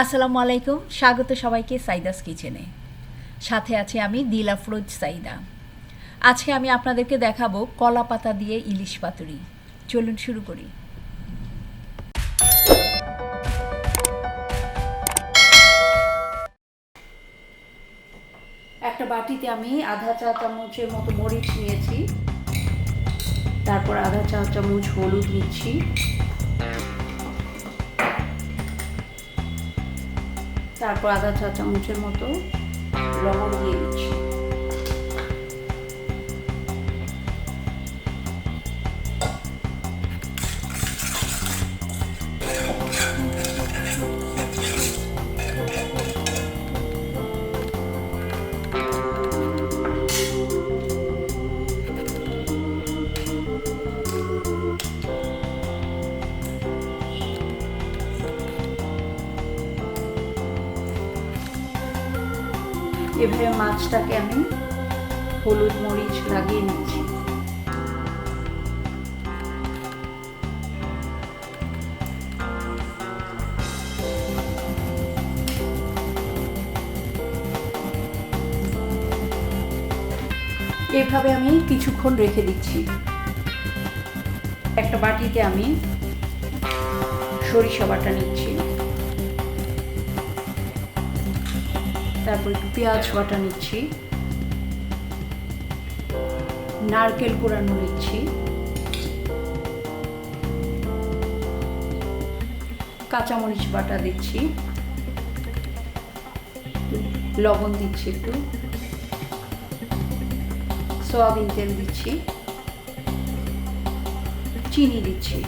আসসালামু আলাইকুম, স্বাগত সবাইকে সাইদাস কিচেনে। সাথে আছে আমি দিলা ফ্রোজ সাইদা। আজকে আমি আপনাদেরকে দেখাবো কলা পাতা দিয়ে ইলিশ পাতুরি। চলুন শুরু করি। একটা বাটিতে আমি আধা চা চামচের মতো মরিচ নিয়েছি। তারপর আধা চা চামচ হলুদ নিচ্ছি। তারপর আধা চা চামচের মতো লবণ দিয়ে দিচ্ছি। এভাবে মাছটাকে আমি হলুদ মরিচ লাগিয়ে নিচ্ছি। এভাবে আমি কিছুক্ষণ রেখে দিচ্ছি। একটা বাটিতে আমি সরিষা বাটা নিচ্ছি। তারপর একটু পেঁয়াজ বাটা নিচ্ছি। নারকেল কোরানো নিচ্ছি। কাঁচামরিচ বাটা দিচ্ছি। লবণ দিচ্ছি একটু। সয়াবিন তেল দিচ্ছি। চিনি দিচ্ছি।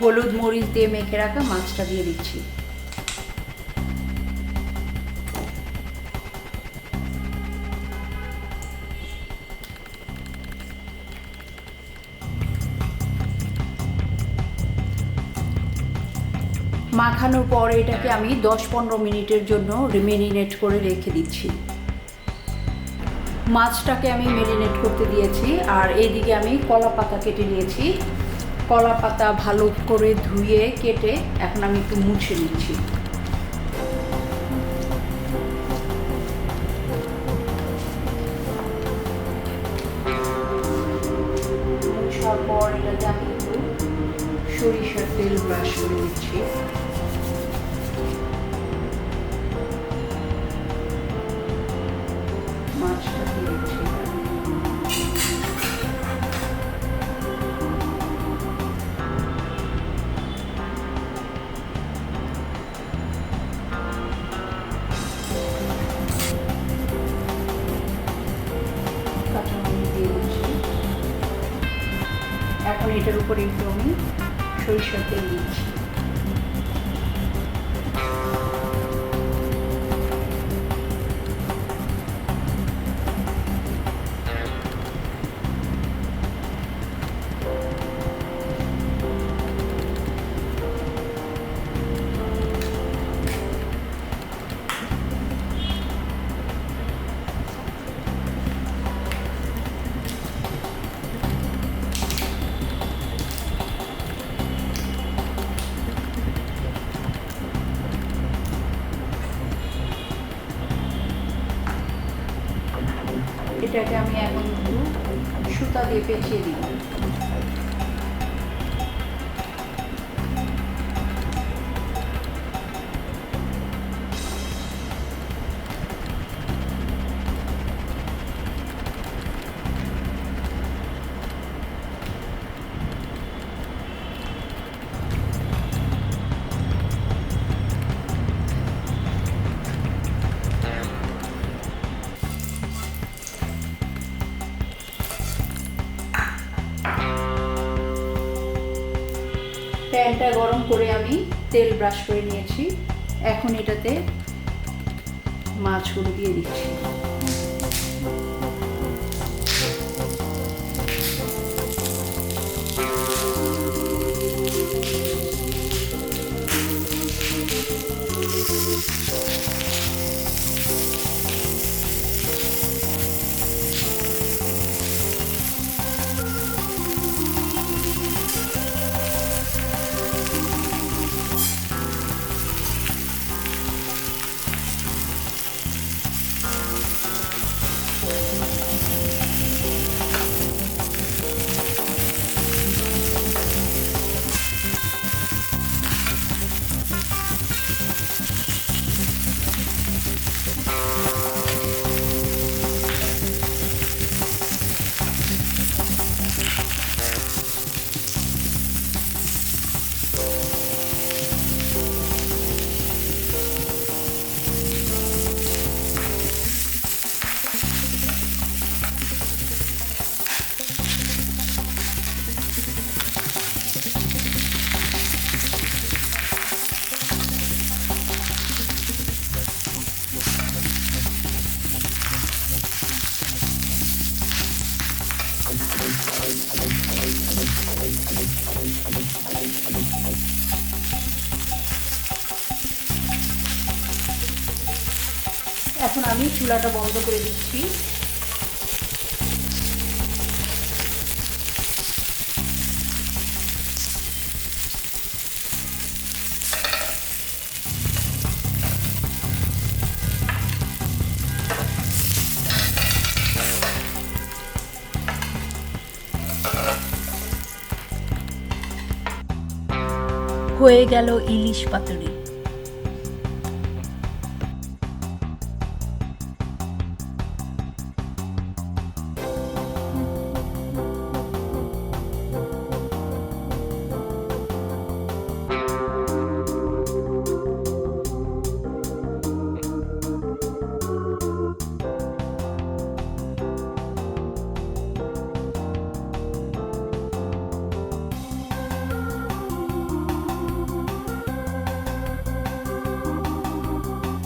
হলুদ মরিচ দিয়ে মেখে রাখা মাছটা দিয়ে দিচ্ছি। মাখানোর পর এটাকে আমি দশ পনেরো মিনিটের জন্য রিমেরিনেট করে রেখে দিচ্ছি। মাছটাকে আমি মেরিনেট করতে দিয়েছি আর এইদিকে আমি কলা পাতা কেটে নিয়েছি। কলা পাতা ভালো করে ধুয়ে কেটে এখন আমি একটু মুছে নিচ্ছি। সরিষার তেল ব্রাশ করে দিচ্ছি মাছটা দিয়ে দিচ্ছি এখানে। এটার উপরে একটু আমি সরিষার তেল দিচ্ছি এটাকে আমি এখন একটু সুতা দিয়ে পেঁচিয়ে দিই প্যানটা গরম করে আমি তেল ব্রাশ করে নিয়েছি। এখন এটাতে মাছগুলো দিয়ে দিচ্ছি। এখন আমি চুলাটা বন্ধ করে দিচ্ছি। হয়ে গেল ইলিশ পাতুরি।